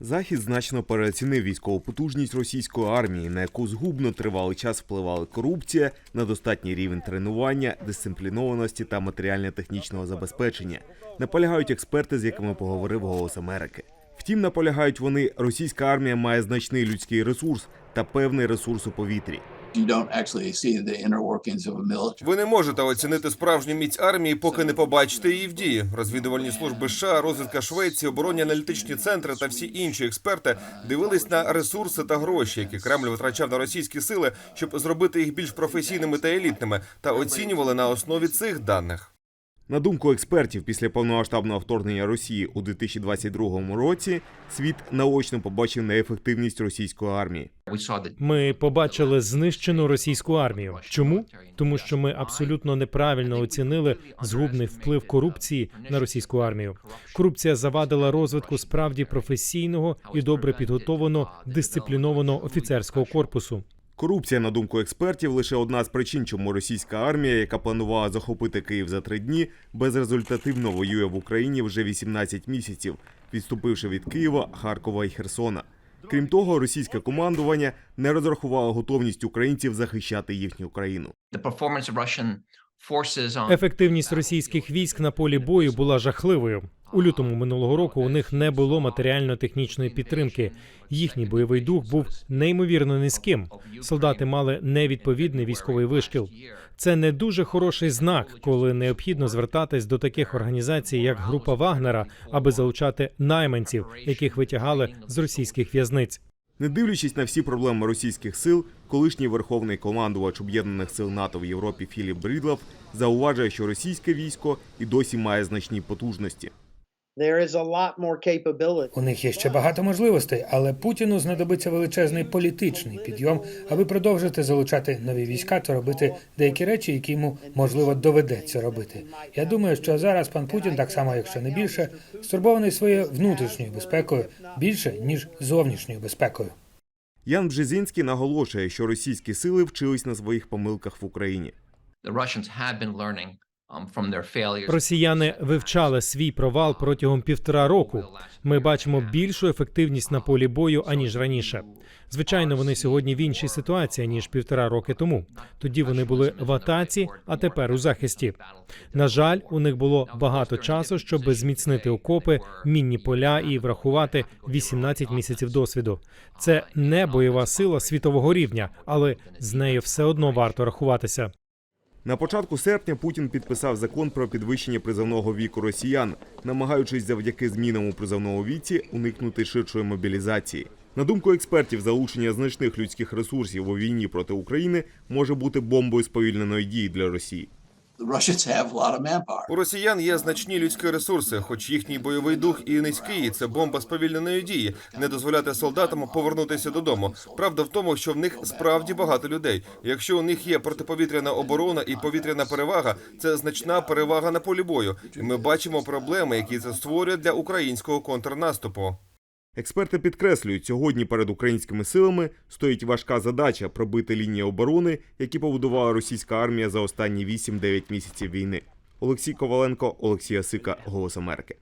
Захід значно переоцінив військову потужність російської армії, на яку згубно тривалий час впливали корупція, недостатній рівень тренування, дисциплінованості та матеріально-технічного забезпечення. Наполягають експерти, з якими поговорив Голос Америки. Втім, наполягають вони, російська армія має значний людський ресурс та певний ресурс у повітрі. Ви не можете оцінити справжню міць армії, поки не побачите її в дії. Розвідувальні служби США, розвідка Швеції, оборонні аналітичні центри та всі інші експерти дивились на ресурси та гроші, які Кремль витрачав на російські сили, щоб зробити їх більш професійними та елітними, та оцінювали на основі цих даних. На думку експертів, після повномасштабного вторгнення Росії у 2022 році світ наочно побачив неефективність російської армії. Ми побачили знищену російську армію. Чому? Тому що ми абсолютно неправильно оцінили згубний вплив корупції на російську армію. Корупція завадила розвитку справді професійного і добре підготованого дисциплінованого офіцерського корпусу. Корупція, на думку експертів, лише одна з причин, чому російська армія, яка планувала захопити Київ за три дні, безрезультативно воює в Україні вже 18 місяців, відступивши від Києва, Харкова і Херсона. Крім того, російське командування не розрахувало готовність українців захищати їхню країну. Ефективність російських військ на полі бою була жахливою. У лютому минулого року у них не було матеріально-технічної підтримки. Їхній бойовий дух був неймовірно низьким. Солдати мали невідповідний військовий вишкіл. Це не дуже хороший знак, коли необхідно звертатись до таких організацій, як група Вагнера, аби залучати найманців, яких витягали з російських в'язниць. Не дивлячись на всі проблеми російських сил, колишній верховний командувач об'єднаних сил НАТО в Європі Філіп Брідлав зауважує, що російське військо і досі має значні потужності. У них є ще багато можливостей, але Путіну знадобиться величезний політичний підйом, аби продовжити залучати нові війська та робити деякі речі, які йому можливо доведеться робити. Я думаю, що зараз пан Путін, так само якщо не більше, стурбований своєю внутрішньою безпекою більше ніж зовнішньою безпекою. Ян Бжезінський наголошує, що російські сили вчились на своїх помилках в Україні. the Russians have been learning um. Росіяни вивчали свій провал протягом півтора року. Ми бачимо більшу ефективність на полі бою аніж раніше. Звичайно, вони сьогодні в іншій ситуації ніж півтора роки тому. Тоді вони були в атаці, а тепер у захисті. На жаль, у них було багато часу, щоб зміцнити окопи, мінні поля і врахувати 18 місяців досвіду. Це не бойова сила світового рівня, але з нею все одно варто рахуватися. На початку серпня Путін підписав закон про підвищення призовного віку росіян, намагаючись завдяки змінам у призовному віці уникнути ширшої мобілізації. На думку експертів, залучення значних людських ресурсів у війні проти України може бути бомбою сповільненої дії для Росії. У росіян є значні людські ресурси, хоч їхній бойовий дух і низький. Це бомба сповільненої дії, не дозволяти солдатам повернутися додому. Правда в тому, що в них справді багато людей. Якщо у них є протиповітряна оборона і повітряна перевага, це значна перевага на полі бою. І ми бачимо проблеми, які це створює для українського контрнаступу. Експерти підкреслюють, сьогодні перед українськими силами стоїть важка задача пробити лінії оборони, які побудувала російська армія за останні 8-9 місяців війни. Олексій Коваленко, Олексій Осика, Голос Америки.